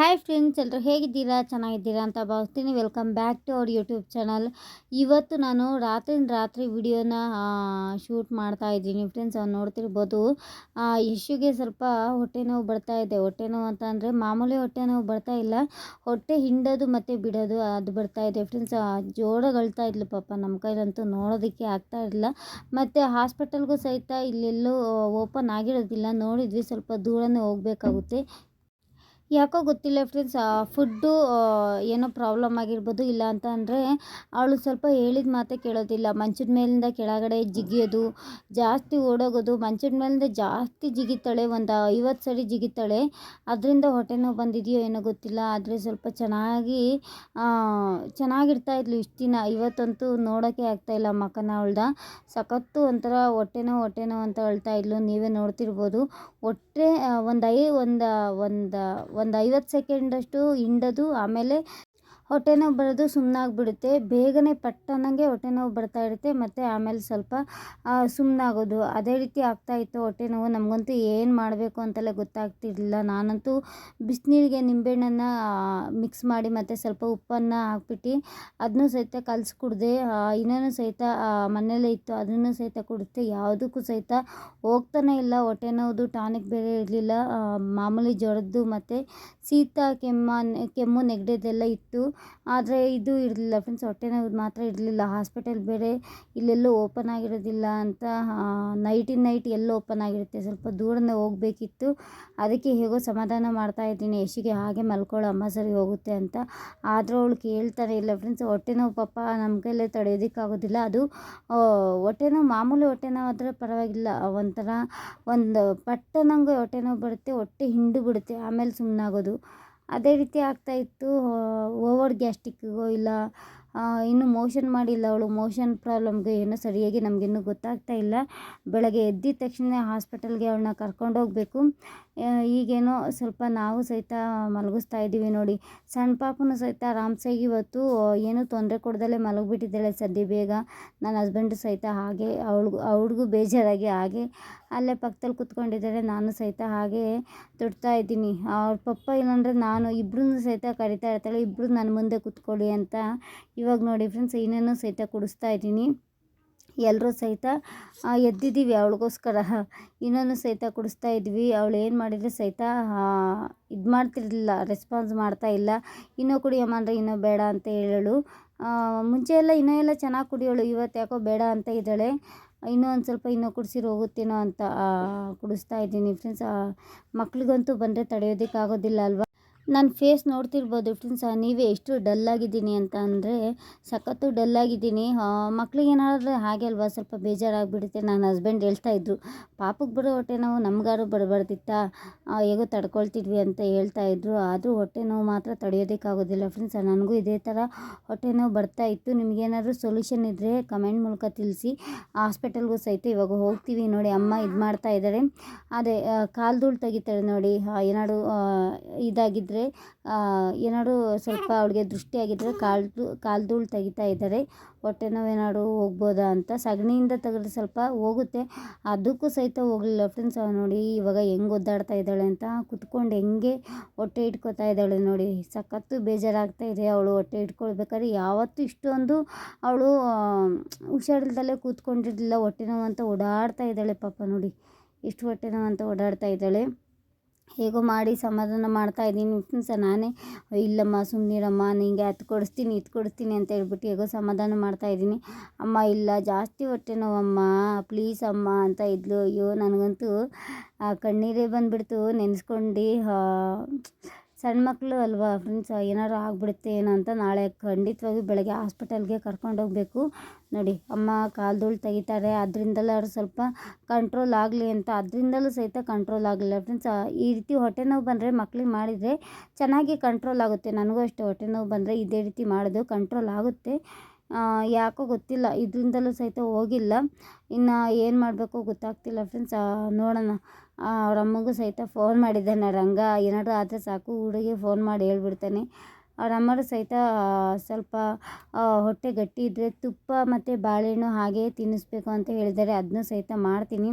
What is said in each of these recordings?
Hi friends ಎಲ್ಲರೂ ಹೇಗಿದ್ದೀರಾ? ಚೆನ್ನಾಗಿದ್ದೀರಾ ಅಂತ ಭಾವಿಸ್ತೀನಿ. Welcome back to our YouTube channel ಇವತ್ತು ನಾನು ರಾತ್ರಿ ರಾತ್ರಿ ವಿಡಿಯೋನ ಶೂಟ್ ಮಾಡ್ತಾ ಇದ್ದೀನಿ ಫ್ರೆಂಡ್ಸ್ ಅವ್ನು ನೋಡ್ತಿರ್ಬೋದು. ಇಶ್ಯೂಗೆ ಸ್ವಲ್ಪ ಹೊಟ್ಟೆ ನೋವು ಬರ್ತಾ ಇದೆ. ಹೊಟ್ಟೆ ನೋವು ಅಂತ ಅಂದರೆ ಮಾಮೂಲಿ ಹೊಟ್ಟೆ ನೋವು ಬರ್ತಾ ಇಲ್ಲ. ಹೊಟ್ಟೆ ಹಿಂಡೋದು ಮತ್ತು ಬಿಡೋದು ಅದು ಬರ್ತಾ ಇದೆ ಫ್ರೆಂಡ್ಸ್ ಗಳ್ತಾ ಇದ್ಲು ಪಾಪ. ನಮ್ಮ ಕೈಲಂತೂ ನೋಡೋದಕ್ಕೆ ಆಗ್ತಾ ಇರಲಿಲ್ಲ. ಮತ್ತು ಹಾಸ್ಪಿಟಲ್ಗೂ ಸಹಿತ ಇಲ್ಲೆಲ್ಲೂ ಓಪನ್ ಆಗಿರೋದಿಲ್ಲ. ನೋಡಿದ್ವಿ ಸ್ವಲ್ಪ ದೂರನೇ ಹೋಗಬೇಕಾಗುತ್ತೆ. ಯಾಕೋ ಗೊತ್ತಿಲ್ಲ ಫ್ರೆಂಡ್ಸ್ ಫುಡ್ಡು ಏನೋ ಪ್ರಾಬ್ಲಮ್ ಆಗಿರ್ಬೋದು, ಇಲ್ಲ ಅಂತ ಅಂದರೆ ಅವಳು ಸ್ವಲ್ಪ ಹೇಳಿದ ಮಾತೇ ಕೇಳೋದಿಲ್ಲ. ಮಂಚದ ಮೇಲಿಂದ ಕೆಳಗಡೆ ಜಿಗಿಯೋದು, ಜಾಸ್ತಿ ಓಡೋಗೋದು, ಮಂಚದ ಮೇಲಿಂದ ಜಾಸ್ತಿ ಜಿಗಿತಾಳೆ, ಒಂದು ಐವತ್ತು ಸರಿ ಜಿಗಿತಾಳೆ. ಅದರಿಂದ ಹೊಟ್ಟೆ ನೋವು ಬಂದಿದೆಯೋ ಏನೋ ಗೊತ್ತಿಲ್ಲ, ಆದರೆ ಸ್ವಲ್ಪ ಚೆನ್ನಾಗಿ ಚೆನ್ನಾಗಿರ್ತಾ ಇದ್ಲು ಇಷ್ಟು ದಿನ. ಇವತ್ತಂತೂ ನೋಡೋಕ್ಕೆ ಆಗ್ತಾಯಿಲ್ಲ ಮಕ್ಕನ ಅವಳ್ದ. ಸಖತ್ತು ಒಂಥರ ಹೊಟ್ಟೆ ನೋವು ಹೊಟ್ಟೆ ನೋವು ಅಂತ ಹೇಳ್ತಾ ಇದ್ಲು. ನೀವೇ ನೋಡ್ತಿರ್ಬೋದು. ಹೊಟ್ಟೆ ಒಂದು ಐ, ಒಂದು ಒಂದು ಒಂದು ಐವತ್ತು ಸೆಕೆಂಡಷ್ಟು ಹಿಂಡೋದು ಆಮೇಲೆ ಹೊಟ್ಟೆ ನೋವು ಬರೋದು ಸುಮ್ಮನಾಗ್ಬಿಡುತ್ತೆ ಬೇಗನೆ ಪಟ್ಟನಂಗೆ ಹೊಟ್ಟೆ ನೋವು ಬರ್ತಾ ಇರುತ್ತೆ, ಮತ್ತು ಆಮೇಲೆ ಸ್ವಲ್ಪ ಸುಮ್ಮನಾಗೋದು ಅದೇ ರೀತಿ ಆಗ್ತಾಯಿತ್ತು ಹೊಟ್ಟೆ ನೋವು. ನಮಗಂತೂ ಏನು ಮಾಡಬೇಕು ಅಂತೆಲ್ಲ ಗೊತ್ತಾಗ್ತಿರಲಿಲ್ಲ. ನಾನಂತೂ ಬಿಸಿನೀರಿಗೆ ನಿಂಬೆಹಣ್ಣನ್ನು ಮಿಕ್ಸ್ ಮಾಡಿ ಮತ್ತು ಸ್ವಲ್ಪ ಉಪ್ಪನ್ನು ಹಾಕ್ಬಿಟ್ಟು ಅದನ್ನೂ ಸಹಿತ ಕಲಸಿ ಕುಡಿದೆ ಇನ್ನೂ ಸಹಿತ ಮನೆಯಲ್ಲೇ ಇತ್ತು ಅದನ್ನು ಸಹಿತ ಕುಡಿದೆ ಯಾವುದಕ್ಕೂ ಸಹಿತ ಹೋಗ್ತಾನೆ ಇಲ್ಲ. ಹೊಟ್ಟೆ ನೋವುದು ಟಾನಿಕ್ ಬೇರೆ ಇರಲಿಲ್ಲ. ಮಾಮೂಲಿ ಜ್ವರದ್ದು ಮತ್ತು ಶೀತ ಕೆಮ್ಮ ಕೆಮ್ಮು ನೆಗಡಿದೆಲ್ಲ ಇತ್ತು. ಆದರೆ ಇದು ಇರಲಿಲ್ಲ ಫ್ರೆಂಡ್ಸ್ ಹೊಟ್ಟೆ ನೋವು ಮಾತ್ರ ಇರಲಿಲ್ಲ. ಹಾಸ್ಪಿಟಲ್ ಬೇರೆ ಇಲ್ಲೆಲ್ಲೂ ಓಪನ್ ಆಗಿರೋದಿಲ್ಲ ಅಂತ ನೈಟಿನ ನೈಟ್ ಎಲ್ಲ ಓಪನ್ ಆಗಿರುತ್ತೆ. ಸ್ವಲ್ಪ ದೂರನೇ ಹೋಗಬೇಕಿತ್ತು. ಅದಕ್ಕೆ ಹೇಗೋ ಸಮಾಧಾನ ಮಾಡ್ತಾ ಇದ್ದೀನಿ. ಯಶಿಗೆ ಹಾಗೆ ಮಲ್ಕೊಳ್ಳೋ ಅಮ್ಮ ಸರಿ ಹೋಗುತ್ತೆ ಅಂತ. ಆದರೂ ಅವಳು ಕೇಳ್ತಾನೆ ಇಲ್ಲ ಫ್ರೆಂಡ್ಸ್ ಹೊಟ್ಟೆ ನೋವು ಪಾಪ ನಮ್ಮ ಕೈಲೇ ತಡೆಯೋದಕ್ಕಾಗೋದಿಲ್ಲ. ಅದು ಹೊಟ್ಟೆ ನೋವು ಮಾಮೂಲಿ ಹೊಟ್ಟೆ ನೋವು ಆದರೆ ಪರವಾಗಿಲ್ಲ. ಒಂಥರ ಒಂದು ಪಟ್ಟ ನಂಗೆ ಹೊಟ್ಟೆ ನೋವು ಬರುತ್ತೆ, ಹೊಟ್ಟೆ ಹಿಂಡು ಬಿಡುತ್ತೆ. ಆಮೇಲೆ ಸುಮ್ಮನಾಗೋದು ಅದೇ ರೀತಿ ಆಗ್ತಾಯಿತ್ತು ಓವರ್ ಗ್ಯಾಸ್ಟಿಕ್ಕಿಗೋ ಇಲ್ಲ ಇನ್ನೂ ಮೋಷನ್ ಮಾಡಿಲ್ಲ ಅವಳು. ಮೋಷನ್ ಪ್ರಾಬ್ಲಮ್ಗೆ ಏನೋ ಸರಿಯಾಗಿ ನಮಗಿನ್ನೂ ಗೊತ್ತಾಗ್ತಾ ಇಲ್ಲ. ಬೆಳಗ್ಗೆ ಎದ್ದಿದ ತಕ್ಷಣ ಹಾಸ್ಪಿಟಲ್ಗೆ ಅವಳನ್ನ ಕರ್ಕೊಂಡೋಗ್ಬೇಕು ಈಗೇನೋ ಸ್ವಲ್ಪ ನಾವು ಸಹಿತ ಮಲಗಿಸ್ತಾ ಇದ್ದೀವಿ ನೋಡಿ. ಸಣ್ಣ ಪಾಪನು ಸಹಿತ ಆರಾಮ್ಸಾಗಿ ಇವತ್ತು ಏನೂ ತೊಂದರೆ ಕೊಡ್ದಲೇ ಮಲಗಿಬಿಟ್ಟಿದ್ದಾಳೆ ಸದ್ಯ ಬೇಗ. ನನ್ನ ಹಸ್ಬೆಂಡು ಸಹಿತ ಹಾಗೆ, ಅವಳಿಗೂ ಅವ್ಳಿಗೂ ಬೇಜಾರಾಗಿ ಹಾಗೆ ಅಲ್ಲೇ ಪಕ್ಕದಲ್ಲಿ ಕುತ್ಕೊಂಡಿದ್ದಾರೆ. ನಾನು ಸಹಿತ ಹಾಗೆ ತೊಡ್ತಾ ಇದ್ದೀನಿ. ಅವ್ರ ಪಪ್ಪ ಇಲ್ಲಾಂದರೆ ನಾನು ಇಬ್ಬರೂ ಸಹಿತ ಕರಿತಾ ಇರ್ತಾಳೆ. ಇಬ್ಬರು ನನ್ನ ಮುಂದೆ ಕೂತ್ಕೊಳ್ಳಿ ಅಂತ ಇವಾಗ ನೋಡಿ ಫ್ರೆಂಡ್ಸ್ ಇನ್ನೇನು ಸಹಿತ ಕುಡಿಸ್ತಾ ಇದ್ದೀನಿ. ಎಲ್ಲರೂ ಸಹಿತ ಎದ್ದಿದ್ದೀವಿ ಅವಳಿಗೋಸ್ಕರ. ಇನ್ನೊಂದು ಸಹಿತ ಕುಡಿಸ್ತಾ ಇದ್ವಿ. ಅವಳು ಏನು ಮಾಡಿದರೆ ಸಹಿತ ಇದು ಮಾಡ್ತಿರಲಿಲ್ಲ ರೆಸ್ಪಾನ್ಸ್ ಮಾಡ್ತಾ ಇಲ್ಲ. ಇನ್ನೂ ಕುಡಿಯಮ್ಮ ಅಂದರೆ ಇನ್ನೂ ಬೇಡ ಅಂತ ಹೇಳೋಳು. ಮುಂಚೆ ಎಲ್ಲ ಇನ್ನೂ ಎಲ್ಲ ಚೆನ್ನಾಗಿ ಕುಡಿಯೋಳು, ಇವತ್ತು ಯಾಕೋ ಬೇಡ ಅಂತ ಇದ್ದಾಳೆ. ಇನ್ನೂ ಒಂದು ಸ್ವಲ್ಪ ಇನ್ನೂ ಕುಡಿಸಿರು ಹೋಗುತ್ತೇನೋ ಅಂತ ಕುಡಿಸ್ತಾ ಇದ್ದೀನಿ ಫ್ರೆಂಡ್ಸ್ ಮಕ್ಳಿಗಂತೂ ಬಂದರೆ ತಡೆಯೋದಕ್ಕಾಗೋದಿಲ್ಲ ಅಲ್ವಾ? ನನ್ನ ಫೇಸ್ ನೋಡ್ತಿರ್ಬೋದು ಫ್ರೆಂಡ್ಸ್ ನೀವೇ ಎಷ್ಟು ಡಲ್ಲಾಗಿದ್ದೀನಿ ಅಂತ ಅಂದರೆ ಸಖತ್ತು ಡಲ್ಲಾಗಿದ್ದೀನಿ ಮಕ್ಳಿಗೆ ಏನಾದರೂ ಹಾಗೆ ಅಲ್ವಾ? ಸ್ವಲ್ಪ ಬೇಜಾರಾಗಿಬಿಡುತ್ತೆ. ನನ್ನ ಹಸ್ಬೆಂಡ್ ಹೇಳ್ತಾ ಇದ್ದರು ಪಾಪಕ್ಕೆ ಬರೋ ಹೊಟ್ಟೆ ನೋವು ನಮ್ಗಾರು ಬರಬಾರ್ದಿತ್ತಾ ಹೇಗೋ ತಡ್ಕೊಳ್ತಿದ್ವಿ ಅಂತ ಹೇಳ್ತಾ ಇದ್ದರು ಆದರೂ ಹೊಟ್ಟೆ ನೋವು ಮಾತ್ರ ತಡೆಯೋದಕ್ಕಾಗೋದಿಲ್ಲ ಫ್ರೆಂಡ್ಸ್ ನನಗೂ ಇದೇ ಥರ ಹೊಟ್ಟೆ ನೋವು ಬರ್ತಾ ಇತ್ತು. ನಿಮಗೇನಾದರೂ ಸೊಲ್ಯೂಷನ್ ಇದ್ದರೆ ಕಮೆಂಟ್ ಮೂಲಕ ತಿಳಿಸಿ. ಹಾಸ್ಪಿಟಲ್ಗೂ ಸಹಿತ ಇವಾಗ ಹೋಗ್ತೀವಿ ನೋಡಿ. ಅಮ್ಮ ಇದು ಮಾಡ್ತಾ ಇದ್ದಾರೆ ಅದೇ ಕಾಲ್ಧೂಳು ತೆಗಿತಾರೆ ನೋಡಿ. ಏನಾದ್ರು ಇದಾಗಿದ್ದರೆ ಏನಾದ್ರು ಸ್ವಲ್ಪ ಅವಳಿಗೆ ಕಾಲು ಕಾಲು ಧೂಳು ತೆಗಿತಾ ಇದ್ದಾರೆ. ಹೊಟ್ಟೆ ನೋವು ಹೋಗ್ಬೋದಾ ಅಂತ ಸಗಣಿಯಿಂದ ತೆಗೆದ್ರೆ ಸ್ವಲ್ಪ ಹೋಗುತ್ತೆ. ಅದಕ್ಕೂ ಸಹಿತ ಹೋಗಲಿಲ್ಲ. ಫ್ರೆಂಡ್ಸ್ ನೋಡಿ, ಇವಾಗ ಹೆಂಗೆ ಒದ್ದಾಡ್ತಾ ಇದ್ದಾಳೆ ಅಂತ ಕುತ್ಕೊಂಡು ಹೆಂಗೆ ಹೊಟ್ಟೆ ಇಟ್ಕೊತಾ ಇದ್ದಾಳೆ ನೋಡಿ. ಸಖತ್ತು ಬೇಜಾರಾಗ್ತಾ ಇದೆ ಅವಳು ಹೊಟ್ಟೆ ಇಟ್ಕೊಳ್ಬೇಕಾದ್ರೆ. ಯಾವತ್ತೂ ಇಷ್ಟೊಂದು ಅವಳು ಹುಷಾರಿಲ್ದಲ್ಲೇ ಕೂತ್ಕೊಂಡಿರಲಿಲ್ಲ. ಹೊಟ್ಟೆ ನೋವು ಅಂತ ಓಡಾಡ್ತಾ ಇದ್ದಾಳೆ ಪಾಪ ನೋಡಿ. ಇಷ್ಟು ಹೊಟ್ಟೆ ನೋವು ಅಂತ ಓಡಾಡ್ತಾ ಇದ್ದಾಳೆ. ಹೇಗೋ ಮಾಡಿ ಸಮಾಧಾನ ಮಾಡ್ತಾ ಇದ್ದೀನಿ. ಸ ನಾನೇ. ಇಲ್ಲಮ್ಮ ಸುಮ್ಮನಿರಮ್ಮ ನಿಂಗೆ ಅದು ಕೊಡಿಸ್ತೀನಿ, ಇದು ಕೊಡಿಸ್ತೀನಿ ಅಂತ ಹೇಳ್ಬಿಟ್ಟು ಹೇಗೋ ಸಮಾಧಾನ ಮಾಡ್ತಾ ಇದ್ದೀನಿ. ಅಮ್ಮ, ಇಲ್ಲ, ಜಾಸ್ತಿ ಹೊಟ್ಟೆ ನೋವಮ್ಮ. ಪ್ಲೀಸ್ ಅಮ್ಮ ಅಂತ ಇದ್ಲು. ಅಯ್ಯೋ, ನನಗಂತೂ ಕಣ್ಣೀರೇ ಬಂದುಬಿಡ್ತು. ನೆನೆಸ್ಕೊಂಡು ಸಣ್ಣ ಮಕ್ಕಳು ಅಲ್ವಾ ಫ್ರೆಂಡ್ಸ್ ಏನಾರು ಆಗಿಬಿಡುತ್ತೆ ಏನೋ ಅಂತ ನಾಳೆ ಖಂಡಿತವಾಗಿ ಬೆಳಗ್ಗೆ ಹಾಸ್ಪಿಟಲ್ಗೆ ಕರ್ಕೊಂಡೋಗ್ಬೇಕು ನೋಡಿ, ಅಮ್ಮ ಕಾಲ್ದೂಳು ತೆಗಿತಾರೆ. ಅದರಿಂದಲಾದ್ರು ಸ್ವಲ್ಪ ಕಂಟ್ರೋಲ್ ಆಗಲಿ ಅಂತ. ಅದರಿಂದಲೂ ಸಹಿತ ಕಂಟ್ರೋಲ್ ಆಗಲಿಲ್ಲ. ಫ್ರೆಂಡ್ಸ್ ಈ ರೀತಿ ಹೊಟ್ಟೆ ನೋವು ಬಂದರೆ ಮಕ್ಳಿಗೆ ಮಾಡಿದರೆ ಚೆನ್ನಾಗಿ ಕಂಟ್ರೋಲ್ ಆಗುತ್ತೆ. ನನಗೂ ಅಷ್ಟೇ ಹೊಟ್ಟೆ ನೋವು ಬಂದರೆ ಇದೇ ರೀತಿ ಮಾಡೋದು ಕಂಟ್ರೋಲ್ ಆಗುತ್ತೆ. ಯಾಕೋ ಗೊತ್ತಿಲ್ಲ. ಇದರಿಂದಲೂ ಸಹಿತ ಹೋಗಿಲ್ಲ. ಇನ್ನು ಏನು ಮಾಡಬೇಕು ಗೊತ್ತಾಗ್ತಿಲ್ಲ ಫ್ರೆಂಡ್ಸ್ ನೋಡೋಣ. ಅವ್ರ ಅಮ್ಮಗೂ ಸಹಿತ ಫೋನ್ ಮಾಡಿದ್ದಾನೆ ರಂಗ. ಏನಾದರೂ ಆದರೆ ಸಾಕು ಹುಡುಗಿ ಫೋನ್ ಮಾಡಿ ಹೇಳ್ಬಿಡ್ತಾನೆ. ಅವ್ರ ಅಮ್ಮರು ಸಹಿತ ಸ್ವಲ್ಪ ಹೊಟ್ಟೆ ಗಟ್ಟಿ ಇದ್ದರೆ ತುಪ್ಪ ಮತ್ತು ಬಾಳೆಹಣ್ಣು ಹಾಗೆ ತಿನ್ನಿಸ್ಬೇಕು ಅಂತ ಹೇಳಿದ್ದಾರೆ. ಅದನ್ನೂ ಸಹಿತ ಮಾಡ್ತೀನಿ.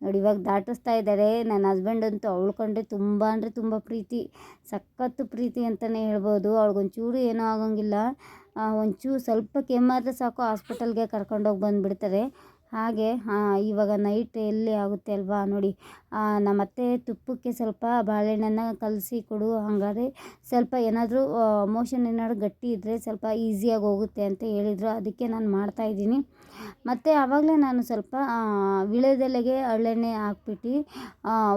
ನೋಡಿ, ಇವಾಗ ದಾಟಿಸ್ತಾ ಇದ್ದಾರೆ. ನನ್ನ ಹಸ್ಬೆಂಡ್ ಅಂತೂ ಅವಳ್ಕೊಂಡ್ರೆ ತುಂಬ ಅಂದರೆ ತುಂಬ ಪ್ರೀತಿ. ಸಖತ್ತು ಪ್ರೀತಿ ಅಂತಲೇ ಹೇಳ್ಬೋದು. ಅವ್ಳಿಗೊಂಚೂರು ಏನೂ ಆಗೋಂಗಿಲ್ಲ. ಒಂಚೂರು ಸ್ವಲ್ಪ ಕೆಮ್ಮಾದರೆ ಸಾಕು ಹಾಸ್ಪಿಟಲ್ಗೆ ಕರ್ಕೊಂಡೋಗಿ ಬಂದುಬಿಡ್ತಾರೆ. ಹಾಗೆ ಇವಾಗ ನೈಟ್ ಎಲ್ಲಿ ಆಗುತ್ತೆ ಅಲ್ವಾ ನೋಡಿ. ನಮ್ಮ ಅತ್ತೆ ತುಪ್ಪಕ್ಕೆ ಸ್ವಲ್ಪ ಬಾಳೆಹಣ್ಣನ್ನು ಕಲಸಿ ಕೊಡು. ಹಾಗಾದ್ರೆ ಸ್ವಲ್ಪ ಏನಾದರೂ ಮೋಷನ್ ಏನಾದರೂ ಗಟ್ಟಿ ಇದ್ದರೆ ಸ್ವಲ್ಪ ಈಸಿಯಾಗಿ ಹೋಗುತ್ತೆ ಅಂತ ಹೇಳಿದರು. ಅದಕ್ಕೆ ನಾನು ಮಾಡ್ತಾಯಿದ್ದೀನಿ ಮತ್ತು ಆವಾಗಲೇ ನಾನು ಸ್ವಲ್ಪ ವಿಳೆದೆಲೆಗೆ ಹರಳೆಣ್ಣೆ ಹಾಕ್ಬಿಟ್ಟು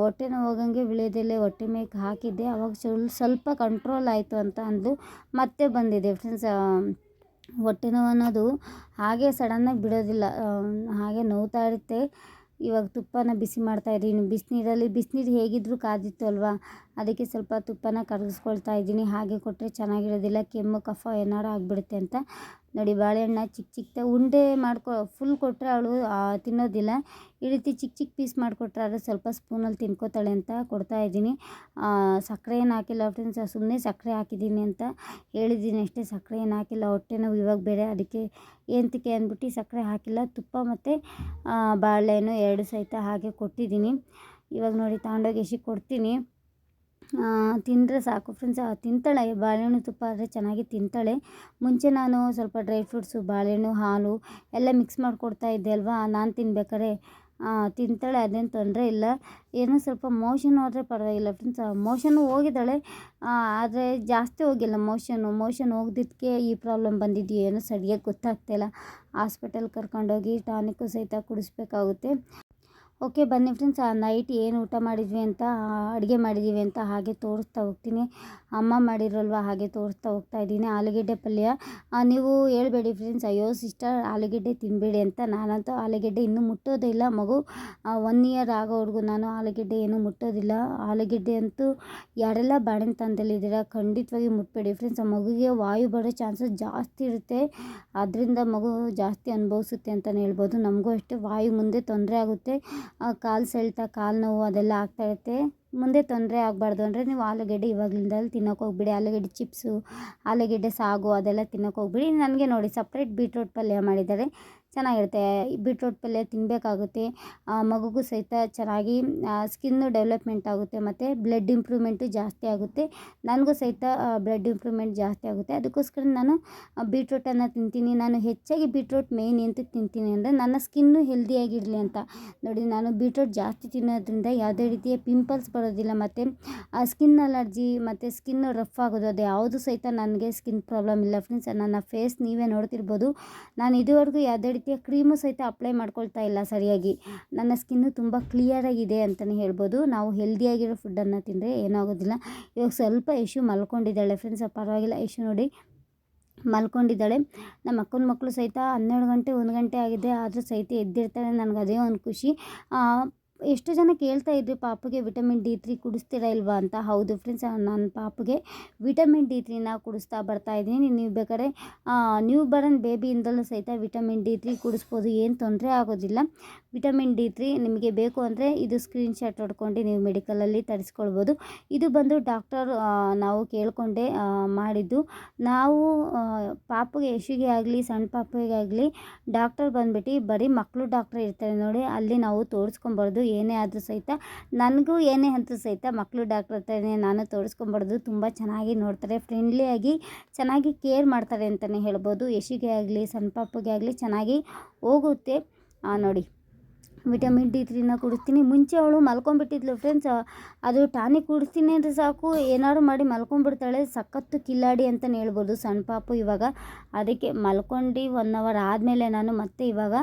ಹೊಟ್ಟೆ ಹೋಗಂಗೆ ವಿಳೆದೆಲೆ ಹೊಟ್ಟೆ ಮೇಕೆ ಹಾಕಿದ್ದೆ. ಅವಾಗ ಸ್ವಲ್ಪ ಕಂಟ್ರೋಲ್ ಆಯಿತು ಅಂತ ಅಂದು ಮತ್ತೆ ಬಂದಿದೆ. ಫ್ರೆಂಡ್ಸ್ ಹೊಟ್ಟೆ ನೋವು ಅನ್ನೋದು ಹಾಗೆ ಸಡನ್ನಾಗಿ ಬಿಡೋದಿಲ್ಲ ಹಾಗೆ ನೋವ್ತಾ ಇರುತ್ತೆ ಇವಾಗ ತುಪ್ಪನ ಬಿಸಿ ಮಾಡ್ತಾ ಇದ್ದೀನಿ ಬಿಸಿನೀರಲ್ಲಿ, ಬಿಸಿನೀರು ಹೇಗಿದ್ದರೂ ಕಾದಿತ್ತು ಅಲ್ವಾ? ಅದಕ್ಕೆ ಸ್ವಲ್ಪ ತುಪ್ಪನ ಕರಗಿಸ್ಕೊಳ್ತಾ ಇದ್ದೀನಿ ಹಾಗೆ ಕೊಟ್ಟರೆ ಚೆನ್ನಾಗಿರೋದಿಲ್ಲ. ಕೆಮ್ಮು, ಕಫ ಏನಾರು ಆಗಿಬಿಡುತ್ತೆ ಅಂತ ನೋಡಿ ಬಾಳೆಹಣ್ಣ ಚಿಕ್ಕ ಚಿಕ್ಕ ಉಂಡೆ ಮಾಡ್ಕೊ ಫುಲ್ ಕೊಟ್ಟರೆ ಅವಳು ತಿನ್ನೋದಿಲ್ಲ. ಈ ರೀತಿ ಚಿಕ್ಕ ಚಿಕ್ಕ ಪೀಸ್ ಮಾಡಿಕೊಟ್ರೆ ಅದು ಸ್ವಲ್ಪ ಸ್ಪೂನಲ್ಲಿ ತಿನ್ಕೋತಾಳೆ ಅಂತ ಕೊಡ್ತಾ ಇದ್ದೀನಿ. ಸಕ್ಕರೆ ಏನು ಹಾಕಿಲ್ಲ ಫ್ರೆಂಡ್ಸ್ ಸುಮ್ಮನೆ ಸಕ್ಕರೆ ಹಾಕಿದ್ದೀನಿ ಅಂತ ಹೇಳಿದ್ದೀನಿ ಅಷ್ಟೇ. ಸಕ್ಕರೆ ಏನು ಹಾಕಿಲ್ಲ, ಹೊಟ್ಟೆ ನೋವು ಇವಾಗ ಬೇರೆ. ಅದಕ್ಕೆ ಏಂತಕ್ಕೆ ಅಂದ್ಬಿಟ್ಟು ಸಕ್ಕರೆ ಹಾಕಿಲ್ಲ. ತುಪ್ಪ ಮತ್ತು ಬಾಳೆಹಣ್ಣು ಎರಡು ಸಹಿತ ಹಾಗೆ ಕೊಟ್ಟಿದ್ದೀನಿ. ಇವಾಗ ನೋಡಿ, ತಗೊಂಡೋಗಿ ಎಸಿ ಕೊಡ್ತೀನಿ. ತಿಂದರೆ ಸಾಕು. ಫ್ರೆಂಡ್ಸ್ ತಿಂತಾಳೆ. ಬಾಳೆಹಣ್ಣು ತುಪ್ಪ ಆದರೆ ಚೆನ್ನಾಗಿ ತಿಂತಾಳೆ. ಮುಂಚೆ ನಾನು ಸ್ವಲ್ಪ ಡ್ರೈ ಫ್ರೂಟ್ಸು ಬಾಳೆಹಣ್ಣು, ಹಾಲು ಎಲ್ಲ ಮಿಕ್ಸ್ ಮಾಡಿಕೊಡ್ತಾ ಇದ್ದೆ ಅಲ್ವಾ? ನಾನು ತಿನ್ಬೇಕಾದ್ರೆ ತಿಂತಾಳೆ. ಅದೇನು ತೊಂದರೆ ಇಲ್ಲ. ಏನೋ ಸ್ವಲ್ಪ ಮೋಷನ್ ಹೋದರೆ ಪರವಾಗಿಲ್ಲ. ಫ್ರೆಂಡ್ಸ್ ಮೋಷನು ಹೋಗಿದ್ದಾಳೆ. ಆದರೆ ಜಾಸ್ತಿ ಹೋಗಿಲ್ಲ ಮೋಷನು ಮೋಷನ್ ಹೋಗ್ದಿದ್ದಕ್ಕೆ ಈ ಪ್ರಾಬ್ಲಮ್ ಬಂದಿದೆಯೋ ಏನೋ ಸರಿಯಾಗಿ ಗೊತ್ತಾಗ್ತಾಯಿಲ್ಲ ಹಾಸ್ಪಿಟಲ್ ಕರ್ಕೊಂಡೋಗಿ ಟಾನಿಕ್ಕು ಸಹಿತ ಕುಡಿಸ್ಬೇಕಾಗುತ್ತೆ. ಓಕೆ ಬನ್ನಿ ಫ್ರೆಂಡ್ಸ್ ಆ ನೈಟ್ ಏನು ಊಟ ಮಾಡಿದ್ವಿ ಅಂತ ಅಡುಗೆ ಮಾಡಿದ್ದೀವಿ ಅಂತ ಹಾಗೆ ತೋರಿಸ್ತಾ ಹೋಗ್ತೀನಿ. ಅಮ್ಮ ಮಾಡಿರಲ್ವ ಹಾಗೆ ತೋರಿಸ್ತಾ ಹೋಗ್ತಾ ಇದ್ದೀನಿ. ಆಲೂಗೆಡ್ಡೆ ಪಲ್ಯ. ನೀವು ಹೇಳ್ಬೇಡಿ ಫ್ರೆಂಡ್ಸ್ ಅಯ್ಯೋ ಸಿಸ್ಟರ್ ಆಲೂಗೆಡ್ಡೆ ತಿನ್ನಬೇಡಿ ಅಂತ ನಾನಂತೂ ಆಲೂಗೆಡ್ಡೆ ಇನ್ನೂ ಮುಟ್ಟೋದಿಲ್ಲ ಮಗು ಒನ್ ಇಯರ್ ಆಗೋವರೆಗೂ ನಾನು ಆಲೂಗೆಡ್ಡೆ ಏನೂ ಮುಟ್ಟೋದಿಲ್ಲ. ಆಲೂಗೆಡ್ಡೆ ಅಂತೂ ಯಾರೆಲ್ಲ ಬಾಳೆಹಣ್ಣು ತಂದಲ್ಲಿದ್ದೀರಾ ಖಂಡಿತವಾಗಿ ಮುಟ್ಬೇಡಿ ಫ್ರೆಂಡ್ಸ್ ಆ ಮಗುಗೆ ವಾಯು ಬರೋ ಚಾನ್ಸಸ್ ಜಾಸ್ತಿ ಇರುತ್ತೆ. ಅದರಿಂದ ಮಗು ಜಾಸ್ತಿ ಅನುಭವಿಸುತ್ತೆ ಅಂತಲೇ ಹೇಳ್ಬೋದು. ನಮಗೂ ಅಷ್ಟೇ ವಾಯು ಮುಂದೆ ತೊಂದರೆ ಆಗುತ್ತೆ. ಕಾಲು ಸೆಳೆತ ಕಾಲು ನೋವು ಅದೆಲ್ಲ ಆಗ್ತಾಯಿರುತ್ತೆ ಮುಂದೆ ತೊಂದರೆ ಆಗಬಾರ್ದು ಅಂದರೆ ನೀವು ಆಲೂಗಡ್ಡೆ ಇವಾಗಲಿಂದಲ್ಲಿ ತಿನ್ನೋಕೆ ಹೋಗ್ಬಿಡಿ. ಆಲೂಗೆಡ್ಡೆ ಚಿಪ್ಸು, ಆಲೂಗಡ್ಡೆ ಸಾಗು ಅದೆಲ್ಲ ತಿನ್ನೋಕೆ ಹೋಗ್ಬಿಡಿ. ನನಗೆ ನೋಡಿ ಸಪ್ರೇಟ್ ಬೀಟ್ರೋಟ್ ಪಲ್ಯ ಮಾಡಿದ್ದಾರೆ. ಚೆನ್ನಾಗಿರುತ್ತೆ. ಬೀಟ್ರೋಟ್ ಪಲ್ಯ ತಿನ್ನಬೇಕಾಗುತ್ತೆ ಮಗುಗೂ ಸಹಿತ ಚೆನ್ನಾಗಿ ಸ್ಕಿನ್ನು ಡೆವಲಪ್ಮೆಂಟ್ ಆಗುತ್ತೆ ಮತ್ತು ಬ್ಲಡ್ ಇಂಪ್ರೂವ್ಮೆಂಟು ಜಾಸ್ತಿ ಆಗುತ್ತೆ. ನನಗೂ ಸಹಿತ ಬ್ಲಡ್ ಇಂಪ್ರೂವ್ಮೆಂಟ್ ಜಾಸ್ತಿ ಆಗುತ್ತೆ. ಅದಕ್ಕೋಸ್ಕರ ನಾನು ಬೀಟ್ರೋಟನ್ನು ತಿಂತೀನಿ. ನಾನು ಹೆಚ್ಚಾಗಿ ಬೀಟ್ರೋಟ್ ಮೇಯ್ನ್ ಅಂತ ತಿಂತೀನಿ ಅಂದರೆ ನನ್ನ ಸ್ಕಿನ್ನು ಹೆಲ್ದಿಯಾಗಿರಲಿ ಅಂತ. ನೋಡಿ, ನಾನು ಬೀಟ್ರೋಟ್ ಜಾಸ್ತಿ ತಿನ್ನೋದ್ರಿಂದ ಯಾವುದೇ ರೀತಿಯ ಪಿಂಪಲ್ಸ್ ಬರೋದಿಲ್ಲ ಮತ್ತು ಸ್ಕಿನ್ ಅಲರ್ಜಿ ಮತ್ತು ಸ್ಕಿನ್ ರಫ್ ಆಗೋದು ಅದು ಯಾವುದು ಸಹಿತ ನನಗೆ ಸ್ಕಿನ್ ಪ್ರಾಬ್ಲಮ್ ಇಲ್ಲ ಫ್ರೆಂಡ್ಸ್ ನನ್ನ ಫೇಸ್ ನೀವೇ ನೋಡ್ತಿರ್ಬೋದು. ನಾನು ಇದುವರೆಗೂ ಯಾವುದೇ ರೀತಿಯ ಕ್ರೀಮು ಸಹಿತ ಅಪ್ಲೈ ಮಾಡ್ಕೊಳ್ತಾ ಇಲ್ಲ ಸರಿಯಾಗಿ. ನನ್ನ ಸ್ಕಿನ್ನು ತುಂಬ ಕ್ಲಿಯರಾಗಿದೆ ಅಂತಲೇ ಹೇಳ್ಬೋದು. ನಾವು ಹೆಲ್ದಿಯಾಗಿರೋ ಫುಡ್ಡನ್ನು ತಿಂದರೆ ಏನಾಗೋದಿಲ್ಲ ಇವಾಗ ಸ್ವಲ್ಪ ಯಶು ಮಲ್ಕೊಂಡಿದ್ದಾಳೆ ಫ್ರೆಂಡ್ಸ್ ಪರವಾಗಿಲ್ಲ, ಯಶು ನೋಡಿ ಮಲ್ಕೊಂಡಿದ್ದಾಳೆ. ನಮ್ಮ ಅಕ್ಕನ ಮಕ್ಕಳು ಸಹಿತ ಹನ್ನೆರಡು ಗಂಟೆ, ಒಂದು ಗಂಟೆ ಆಗಿದೆ. ಆದರೂ ಸಹಿತ ಎದ್ದಿರ್ತಾಳೆ. ನನಗೆ ಅದೇ ಒಂದು ಖುಷಿ. ಎಷ್ಟು ಜನ ಕೇಳ್ತಾ ಇದ್ರಿ, ಪಾಪುಗೆ ವಿಟಮಿನ್ ಡಿ ತ್ರೀ ಕುಡಿಸ್ತೀರಾ ಇಲ್ವಾ? ಅಂತ. ಹೌದು ಫ್ರೆಂಡ್ಸ್ ನನ್ನ ಪಾಪುಗೆ ವಿಟಮಿನ್ ಡಿ ತ್ರೀನ ಕುಡಿಸ್ತಾ ಬರ್ತಾ ಇದ್ದೀನಿ. ನೀವು ಬೇಕಾದ್ರೆ ನ್ಯೂ ಬರ್ನ್ ಬೇಬಿಯಿಂದಲೂ ಸಹಿತ ವಿಟಮಿನ್ ಡಿ ತ್ರೀ ಕುಡಿಸ್ಬೋದು. ಏನು ತೊಂದರೆ ಆಗೋದಿಲ್ಲ. ವಿಟಮಿನ್ ಡಿ ತ್ರೀ ನಿಮಗೆ ಬೇಕು ಅಂದರೆ ಇದು ಸ್ಕ್ರೀನ್ ಶಾಟ್ ಹೊಡ್ಕೊಂಡು ನೀವು ಮೆಡಿಕಲಲ್ಲಿ ತರಿಸ್ಕೊಳ್ಬೋದು. ಇದು ಬಂದು ಡಾಕ್ಟರ್ ನಾವು ಕೇಳಿಕೊಂಡೆ ಮಾಡಿದ್ದು. ನಾವು ಪಾಪುಗೆ ಯಶುಗೆ ಆಗಲಿ ಸಣ್ಣ ಪಾಪುಗೆ ಆಗಲಿ, ಡಾಕ್ಟರ್ ಬಂದುಬಿಟ್ಟು ಬರೀ ಮಕ್ಕಳು ಡಾಕ್ಟರ್ ಇರ್ತಾರೆ ನೋಡಿ, ಅಲ್ಲಿ ನಾವು ತೋರಿಸ್ಕೊಬಾರ್ದು ಏನೇ ಆದರೂ ಸಹಿತ ನನಗೂ ಏನೇ ಅಂತೂ ಸಹಿತ ಮಕ್ಕಳು ಡಾಕ್ಟ್ರ್ ಹತ್ರನೇ ನಾನು ತೋರಿಸ್ಕೊಂಬಾರ್ದು ತುಂಬ ಚೆನ್ನಾಗಿ ನೋಡ್ತಾರೆ ಫ್ರೆಂಡ್ಲಿಯಾಗಿ ಚೆನ್ನಾಗಿ ಕೇರ್ ಮಾಡ್ತಾರೆ ಅಂತಲೇ ಹೇಳ್ಬೋದು. ಯಶಿಗೆ ಆಗಲಿ ಸಣ್ಣ ಪಾಪುಗೆ ಆಗಲಿ ಚೆನ್ನಾಗಿ ಹೋಗುತ್ತೆ. ನೋಡಿ ವಿಟಮಿನ್ ಡಿ ತ್ರೀನ ಕುಡಿಸ್ತೀನಿ. ಮುಂಚೆ ಅವಳು ಮಲ್ಕೊಂಡ್ಬಿಟ್ಟಿದ್ಲು ಫ್ರೆಂಡ್ಸ್ ಅದು ಟಾನಿಕ್ ಕುಡಿಸ್ತೀನಿ ಅಂದರೆ ಸಾಕು. ಏನಾದ್ರು ಮಾಡಿ ಮಲ್ಕೊಂಬಿಡ್ತಾಳೆ ಸಖತ್ತು ಕಿಲ್ಲಾಡಿ ಅಂತಲೇ ಹೇಳ್ಬೋದು ಸಣ್ಣ ಪಾಪು ಇವಾಗ. ಅದಕ್ಕೆ ಮಲ್ಕೊಂಡು ಒನ್ ಅವರ್ ಆದಮೇಲೆ ನಾನು ಮತ್ತೆ ಇವಾಗ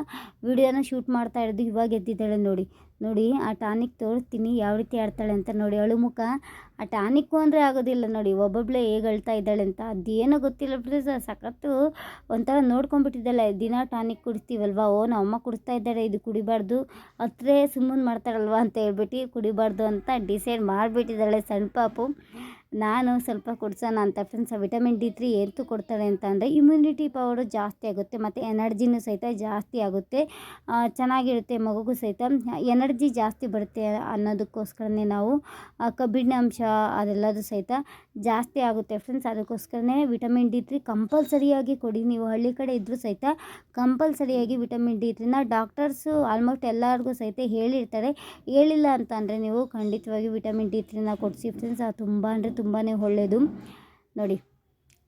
ವಿಡಿಯೋನ ಶೂಟ್ ಮಾಡ್ತಾ ಇರೋದು. ಇವಾಗ ಎದ್ದಿದ್ದಾಳೆ ನೋಡಿ. ನೋಡಿ ಆ ಟಾನಿಕ್ ತೋರಿಸ್ತೀನಿ ಯಾವ ರೀತಿ ಆಡ್ತಾಳೆ ಅಂತ ನೋಡಿ ಅಳು ಮುಖ ಆ ಟಾನಿಕ್ಕು ಅಂದರೆ ಆಗೋದಿಲ್ಲ ನೋಡಿ ಒಬ್ಬೊಬ್ಬಳೇ ಹೇಗೆ ಹೇಳ್ತಾ ಇದ್ದಾಳೆ ಅಂತ. ಅದೇನೋ ಗೊತ್ತಿಲ್ಲ ಪ್ಲೀಸ್ ಸಖತ್ತು ಒಂಥರ ನೋಡ್ಕೊಂಬಿಟ್ಟಿದ್ದಾಳೆ. ದಿನ ಟಾನಿಕ್ ಕುಡಿಸ್ತೀವಲ್ವ ಓ ನಮ್ಮ ಅಮ್ಮ ಕುಡಿಸ್ತಾ ಇದ್ದಾಳೆ, ಇದು ಕುಡಿಬಾರ್ದು. ಹತ್ರೇ ಸುಮ್ಮನೆ ಮಾಡ್ತಾರಲ್ವ ಅಂತ ಹೇಳ್ಬಿಟ್ಟು ಕುಡಿಬಾರ್ದು ಅಂತ ಡಿಸೈಡ್ ಮಾಡಿಬಿಟ್ಟಿದ್ದಾಳೆ ಸಣ್ಣ ಪಾಪು. ನಾನು ಸ್ವಲ್ಪ ಕುಡ್ಸೋಣ ಅಂತ ಫ್ರೆಂಡ್ಸ್ ವಿಟಮಿನ್ ಡಿ ತ್ರೀ ಎಂತೂ ಕೊಡ್ತಾರೆ ಅಂತ ಅಂದರೆ ಇಮ್ಯುನಿಟಿ ಪವರು ಜಾಸ್ತಿ ಆಗುತ್ತೆ, ಮತ್ತು ಎನರ್ಜಿನೂ ಸಹಿತ ಜಾಸ್ತಿ ಆಗುತ್ತೆ. ಚೆನ್ನಾಗಿರುತ್ತೆ ಮಗುಗೂ ಸಹಿತ. ಎನರ್ಜಿ ಜಾಸ್ತಿ ಬರುತ್ತೆ ಅನ್ನೋದಕ್ಕೋಸ್ಕರನೇ ನಾವು ಕಬ್ಬಿಣ ಅಂಶ ಅದೆಲ್ಲದು ಸಹಿತ ಜಾಸ್ತಿ ಆಗುತ್ತೆ ಫ್ರೆಂಡ್ಸ್. ಅದಕ್ಕೋಸ್ಕರನೇ ವಿಟಮಿನ್ ಡಿ ತ್ರೀ ಕಂಪಲ್ಸರಿಯಾಗಿ ಕೊಡಿ. ನೀವು ಹಳ್ಳಿ ಕಡೆ ಇದ್ದರೂ ಸಹಿತ ಕಂಪಲ್ಸರಿಯಾಗಿ ವಿಟಮಿನ್ ಡಿ ತ್ರೀನ ಡಾಕ್ಟರ್ಸು ಆಲ್ಮೋಸ್ಟ್ ಎಲ್ಲರಿಗೂ ಸಹಿತ ಹೇಳಿರ್ತಾರೆ. ಹೇಳಿಲ್ಲ ಅಂತ ಅಂದರೆ ನೀವು ಖಂಡಿತವಾಗಿ ವಿಟಮಿನ್ ಡಿ ತ್ರೀನ ಕೊಡಿಸಿ. ಫ್ರೆಂಡ್ಸ್, ಅದು ತುಂಬ ಅಂದರೆ ತುಂಬಾ ಒಳ್ಳೆಯದು ನೋಡಿ.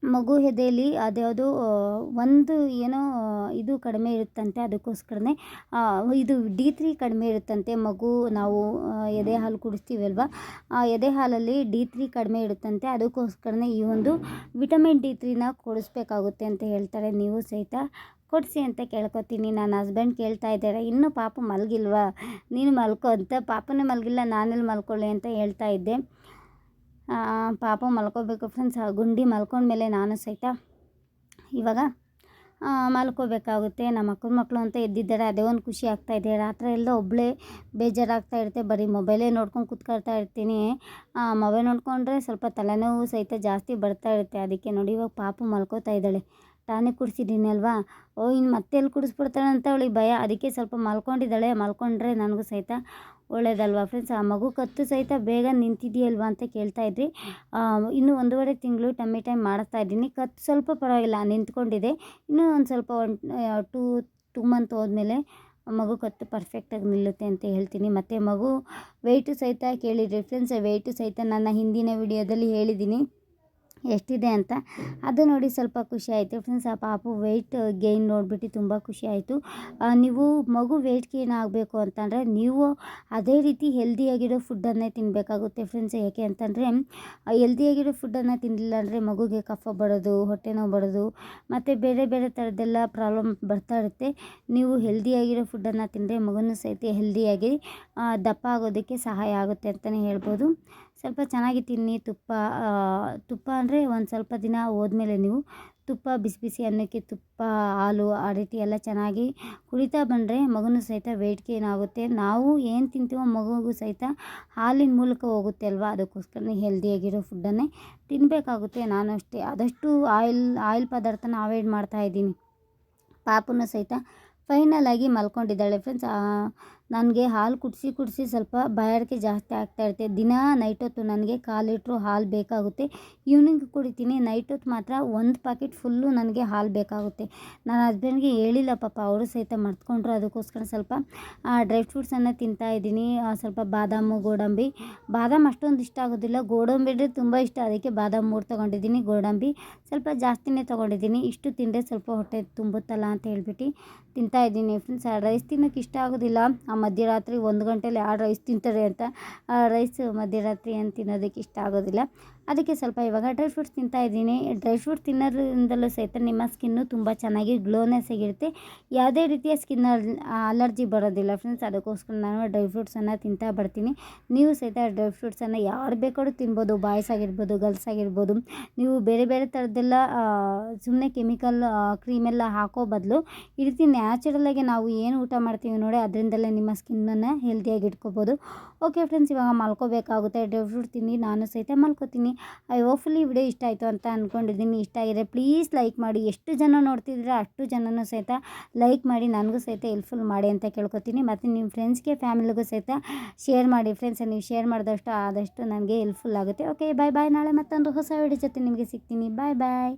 ಮಗು ಎದೆಯಲ್ಲಿ ಅದ್ಯಾವುದೋ ಒಂದು ಏನೋ ಇದು ಕಡಿಮೆ ಇರುತ್ತಂತೆ ಅದಕ್ಕೋಸ್ಕರನೇ ಇದು ಡಿ ತ್ರೀ ಕಡಿಮೆ ಇರುತ್ತಂತೆ ಮಗು ನಾವು ಎದೆ ಹಾಲು ಕುಡಿಸ್ತೀವಲ್ವ? ಆ, ಎದೆ ಹಾಲಲ್ಲಿ ಡಿ ತ್ರೀ ಕಡಿಮೆ ಇರುತ್ತಂತೆ ಅದಕ್ಕೋಸ್ಕರನೇ ಈ ಒಂದು ವಿಟಮಿನ್ ಡಿ ತ್ರೀನ ಕೊಡಿಸ್ಬೇಕಾಗುತ್ತೆ ಅಂತ ಹೇಳ್ತಾರೆ ನೀವು ಸಹಿತ. ಕೊಡಿಸಿ ಅಂತ ಕೇಳ್ಕೊತೀನಿ. ನನ್ನ ಹಸ್ಬೆಂಡ್ ಕೇಳ್ತಾ ಇದ್ದಾರೆ. ಇನ್ನೂ ಪಾಪ ಮಲಗಿಲ್ವಾ? ನೀನು ಮಲ್ಕೋ ಅಂತ. ಪಾಪನೇ ಮಲಗಿಲ್ಲ, ನಾನೆಲ್ಲಿ ಮಲ್ಕೊಳ್ಳಿ ಅಂತ ಹೇಳ್ತಾ ಇದ್ದೆ. ಪಾಪ ಮಲ್ಕೋಬೇಕು ಫ್ರೆಂಡ್ಸ್ ಗುಂಡಿ ಮಲ್ಕೊಂಡ್ಮೇಲೆ ನಾನು ಸಹಿತ ಇವಾಗ ಮಲ್ಕೋಬೇಕಾಗುತ್ತೆ. ನಮ್ಮ ಅಕ್ಕನ ಮಕ್ಕಳು ಅಂತ ಎದ್ದಿದ್ದಾರೆ, ಅದೇ ಒಂದು ಖುಷಿ ಆಗ್ತಾಯಿದೆ ರಾತ್ರಿ ಎಲ್ಲ ಒಬ್ಬಳೇ ಬೇಜಾರಾಗ್ತಾ ಇರುತ್ತೆ. ಬರೀ ಮೊಬೈಲೇ ನೋಡ್ಕೊಂಡು ಕೂತ್ಕೊಳ್ತಾ ಇರ್ತೀನಿ. ಮೊಬೈಲ್ ನೋಡಿಕೊಂಡ್ರೆ ಸ್ವಲ್ಪ ತಲೆನೋವು ಸಹಿತ ಜಾಸ್ತಿ ಬರ್ತಾ ಇರುತ್ತೆ. ಅದಕ್ಕೆ ನೋಡಿ ಇವಾಗ ಪಾಪ ಮಲ್ಕೋತಾ ಇದ್ದಾಳೆ. ಟಾನಿಕ್ ಕುಡಿಸಿದ್ದೀನಿ ಅಲ್ವಾ? ಓ ಇನ್ನು ಮತ್ತೆ ಎಲ್ಲಿ ಕುಡಿಸ್ಬಿಡ್ತಾಳೆ ಅಂತ ಅವಳಿಗೆ ಭಯ. ಅದಕ್ಕೆ ಸ್ವಲ್ಪ ಮಲ್ಕೊಂಡಿದ್ದಾಳೆ. ಮಲ್ಕೊಂಡ್ರೆ ನನಗೂ ಸಹಿತ ಒಳ್ಳೇದಲ್ವಾ ಫ್ರೆಂಡ್ಸ್ ಆ ಮಗು ಕತ್ತು ಸಹಿತ ಬೇಗ ನಿಂತಿದೆಯಲ್ವಾ ಅಂತ ಕೇಳ್ತಾ ಇದ್ರಿ. ಇನ್ನೂ ಒಂದೂವರೆ ತಿಂಗಳು ಟಮ್ಮಿ ಟೈಮ್ ಮಾಡಿಸ್ತಾ ಇದ್ದೀನಿ. ಕತ್ತು ಸ್ವಲ್ಪ ಪರವಾಗಿಲ್ಲ, ನಿಂತ್ಕೊಂಡಿದೆ. ಇನ್ನೂ ಒಂದು ಸ್ವಲ್ಪ ಒನ್ ಟೂ ಟೂ ಮಂತ್ ಹೋದ್ಮೇಲೆ ಮಗು ಕತ್ತು ಪರ್ಫೆಕ್ಟಾಗಿ ನಿಲ್ಲುತ್ತೆ ಅಂತ ಹೇಳ್ತೀನಿ. ಮತ್ತು ಮಗು ವೆಯ್ಟು ಸಹಿತ ಕೇಳಿದ್ರಿ. ಫ್ರೆಂಡ್ಸ್ ವೆಯ್ಟು ಸಹಿತ ನನ್ನ ಹಿಂದಿನ ವಿಡಿಯೋದಲ್ಲಿ ಹೇಳಿದ್ದೀನಿ. ಎಷ್ಟಿದೆ ಅಂತ. ಅದು ನೋಡಿ ಸ್ವಲ್ಪ ಖುಷಿ ಆಯಿತು ಫ್ರೆಂಡ್ಸ್ ಆ ಪಾಪು ವೆಯ್ಟ್ ಗೇನ್ ನೋಡಿಬಿಟ್ಟು ತುಂಬ ಖುಷಿ ಆಯಿತು. ನೀವು ಮಗು ವೆಯ್ಟ್ ಗೇನ್ ಆಗಬೇಕು ಅಂತಂದರೆ ನೀವು ಅದೇ ರೀತಿ ಹೆಲ್ದಿಯಾಗಿರೋ ಫುಡ್ಡನ್ನೇ ತಿನ್ನಬೇಕಾಗುತ್ತೆ ಫ್ರೆಂಡ್ಸ್ ಯಾಕೆ ಅಂತಂದರೆ ಹೆಲ್ದಿಯಾಗಿರೋ ಫುಡ್ಡನ್ನು ತಿನ್ನಲಿಲ್ಲ ಅಂದರೆ ಮಗುಗೆ ಕಫ ಬರೋದು, ಹೊಟ್ಟೆ ನೋವು ಬರೋದು, ಮತ್ತು ಬೇರೆ ಬೇರೆ ಥರದ್ದೆಲ್ಲ ಪ್ರಾಬ್ಲಮ್ ಬರ್ತಾ ಇರುತ್ತೆ. ನೀವು ಹೆಲ್ದಿಯಾಗಿರೋ ಫುಡ್ಡನ್ನು ತಿಂದರೆ ಮಗುನೂ ಸಹಿತ ಹೆಲ್ದಿಯಾಗಿ ದಪ್ಪ ಆಗೋದಕ್ಕೆ ಸಹಾಯ ಆಗುತ್ತೆ ಅಂತಲೇ ಹೇಳ್ಬೋದು. ಸ್ವಲ್ಪ ಚೆನ್ನಾಗಿ ತಿನ್ನಿ ತುಪ್ಪ ತುಪ್ಪ ಅಂದರೆ ಒಂದು ಸ್ವಲ್ಪ ದಿನ ಹೋದ್ಮೇಲೆ ನೀವು ತುಪ್ಪ, ಬಿಸಿ ಬಿಸಿ ಅನ್ನಕ್ಕೆ ತುಪ್ಪ, ಹಾಲು ಆ ರೀತಿ ಎಲ್ಲ ಚೆನ್ನಾಗಿ ಕುಡಿತಾ ಬಂದರೆ ಮಗನೂ ಸಹಿತ ವೆಯ್ಟ್ ಗೇನ್ ಆಗುತ್ತೆ ನಾವು ಏನು ತಿಂತೀವೋ ಮಗುಗೂ ಸಹಿತ ಹಾಲಿನ ಮೂಲಕ ಹೋಗುತ್ತೆ ಅಲ್ವಾ? ಅದಕ್ಕೋಸ್ಕರ ಹೆಲ್ದಿಯಾಗಿರೋ ಫುಡ್ಡನ್ನೇ ತಿನ್ನಬೇಕಾಗುತ್ತೆ ನಾನು ಅಷ್ಟೇ. ಆದಷ್ಟು ಆಯಿಲ್ ಆಯಿಲ್ ಪದಾರ್ಥನ ಅವಾಯ್ಡ್ ಮಾಡ್ತಾಯಿದ್ದೀನಿ ಪಾಪನೂ ಸಹಿತ ಫೈನಲ್ ಆಗಿ ಮಲ್ಕೊಂಡಿದ್ದಾಳೆ ಫ್ರೆಂಡ್ಸ್ ನನಗೆ ಹಾಲು ಕುಡಿಸಿ ಕುಡಿಸಿ ಸ್ವಲ್ಪ ಬಾಯಾರಿಕೆ ಜಾಸ್ತಿ ಆಗ್ತಾ ಇರುತ್ತೆ. ದಿನ ನೈಟ್ ಹೊತ್ತು ನನಗೆ ಕಾಲು ಲೀಟ್ರು ಹಾಲು ಬೇಕಾಗುತ್ತೆ. ಈವ್ನಿಂಗ್ ಕುಡಿತೀನಿ ನೈಟ್ ಹೊತ್ತು ಮಾತ್ರ ಒಂದು ಪ್ಯಾಕೆಟ್ ಫುಲ್ಲು ನನಗೆ ಹಾಲು ಬೇಕಾಗುತ್ತೆ. ನನ್ನ ಹಸ್ಬೆಂಡ್ಗೆ ಹೇಳಿಲ್ಲ ಪಾಪ, ಅವರು ಸಹಿತ ಮರ್ತ್ಕೊಂಡ್ರು. ಅದಕ್ಕೋಸ್ಕರ ಸ್ವಲ್ಪ ಡ್ರೈ ಫ್ರೂಟ್ಸನ್ನು ತಿಂತಾ ಇದ್ದೀನಿ. ಸ್ವಲ್ಪ ಬಾದಾಮು, ಗೋಡಂಬಿ. ಬಾದಾಮ್ ಅಷ್ಟೊಂದು ಇಷ್ಟ ಆಗೋದಿಲ್ಲ. ಗೋಡಂಬಿ ಅಂದರೆ ತುಂಬ ಇಷ್ಟ. ಅದಕ್ಕೆ ಬಾದಾಮ್ ಮೂರು ತೊಗೊಂಡಿದ್ದೀನಿ, ಗೋಡಂಬಿ ಸ್ವಲ್ಪ ಜಾಸ್ತಿನೇ ತೊಗೊಂಡಿದ್ದೀನಿ. ಇಷ್ಟು ತಿಂದರೆ ಸ್ವಲ್ಪ ಹೊಟ್ಟೆ ತುಂಬುತ್ತಲ್ಲ ಅಂತ ಹೇಳ್ಬಿಟ್ಟು ತಿಂತಾ ಇದ್ದೀನಿ. ಫ್ರೆಂಡ್ಸ್ ರೈಸ್ ತಿನ್ನೋಕ್ಕೆ ಇಷ್ಟ ಆಗೋದಿಲ್ಲ. ಮಧ್ಯರಾತ್ರಿ ಒಂದು ಗಂಟೆಯಲ್ಲಿ ಆ ರೈಸ್ ತಿಂತಾರೆ ಅಂತ ಆ ರೈಸ್ ಮಧ್ಯರಾತ್ರಿ ಏನು ತಿನ್ನೋದಕ್ಕೆ ಇಷ್ಟ ಆಗೋದಿಲ್ಲ. ಅದಕ್ಕೆ ಸ್ವಲ್ಪ ಇವಾಗ ಡ್ರೈ ಫ್ರೂಟ್ಸ್ ತಿಂತಾ ಇದ್ದೀನಿ. ಡ್ರೈ ಫ್ರೂಟ್ ತಿನ್ನೋದ್ರಿಂದಲೂ ಸಹಿತ ನಿಮ್ಮ ಸ್ಕಿನ್ನು ತುಂಬ ಚೆನ್ನಾಗಿ ಗ್ಲೋನೆಸ್ ಆಗಿರುತ್ತೆ. ಯಾವುದೇ ರೀತಿಯ ಸ್ಕಿನ್ ಅಲರ್ಜಿ ಬರೋದಿಲ್ಲ ಫ್ರೆಂಡ್ಸ್. ಅದಕ್ಕೋಸ್ಕರ ನಾನು ಡ್ರೈ ಫ್ರೂಟ್ಸನ್ನು ತಿಂತಾ ಬರ್ತೀನಿ. ನೀವು ಸಹಿತ ಡ್ರೈ ಫ್ರೂಟ್ಸನ್ನು ಯಾರು ಬೇಕಾದ್ರೂ ತಿನ್ಬೋದು. ಬಾಯ್ಸ್ ಆಗಿರ್ಬೋದು, ಗರ್ಲ್ಸ್ ಆಗಿರ್ಬೋದು. ನೀವು ಬೇರೆ ಬೇರೆ ಥರದ್ದೆಲ್ಲ ಸುಮ್ಮನೆ ಕೆಮಿಕಲ್ ಕ್ರೀಮೆಲ್ಲ ಹಾಕೋ ಬದಲು ಈ ರೀತಿ ನ್ಯಾಚುರಲಾಗಿ ನಾವು ಏನು ಊಟ ಮಾಡ್ತೀವಿ ನೋಡಿ ಅದರಿಂದಲೇ ನಿಮ್ಮ ಸ್ಕಿನ್ನನ್ನು ಹೆಲ್ದಿಯಾಗಿ ಇಟ್ಕೋಬೋದು. ಓಕೆ ಫ್ರೆಂಡ್ಸ್, ಇವಾಗ ಮಲ್ಕೋಬೇಕಾಗುತ್ತೆ. ಡ್ರೈ ಫ್ರೂಟ್ ತಿನ್ನಿ, ನಾನು ಸಹಿತ ಮಲ್ಕೋತೀನಿ. ಐ ಹೋಪ್ಫುಲಿ ವಿಡಿಯೋ ಇಷ್ಟ ಆಯಿತು ಅಂತ ಅಂದ್ಕೊಂಡಿದ್ದೀನಿ ಇಷ್ಟ ಆಗಿದೆ ಪ್ಲೀಸ್ ಲೈಕ್ ಮಾಡಿ. ಎಷ್ಟು ಜನ ನೋಡ್ತಿದ್ರೆ ಅಷ್ಟು ಜನನೂ ಸಹಿತ ಲೈಕ್ ಮಾಡಿ, ನನಗೂ ಸಹಿತ ಹೆಲ್ಪ್ಫುಲ್ ಮಾಡಿ ಅಂತ ಕೇಳ್ಕೊತೀನಿ. ಮತ್ತು ನಿಮ್ಮ ಫ್ರೆಂಡ್ಸ್ಗೆ, ಫ್ಯಾಮಿಲಿಗೂ ಸಹಿತ ಶೇರ್ ಮಾಡಿ. ಫ್ರೆಂಡ್ಸ್, ನೀವು ಶೇರ್ ಮಾಡಿದಷ್ಟು, ಆದಷ್ಟು ನನಗೆ ಹೆಲ್ಪ್ಫುಲ್ ಆಗುತ್ತೆ. Okay, bye bye. ನಾಳೆ ಮತ್ತೊಂದು ಹೊಸ ವಿಡಿಯೋ ಜೊತೆ ನಿಮಗೆ ಸಿಗ್ತೀನಿ. ಬಾಯ್ ಬಾಯ್.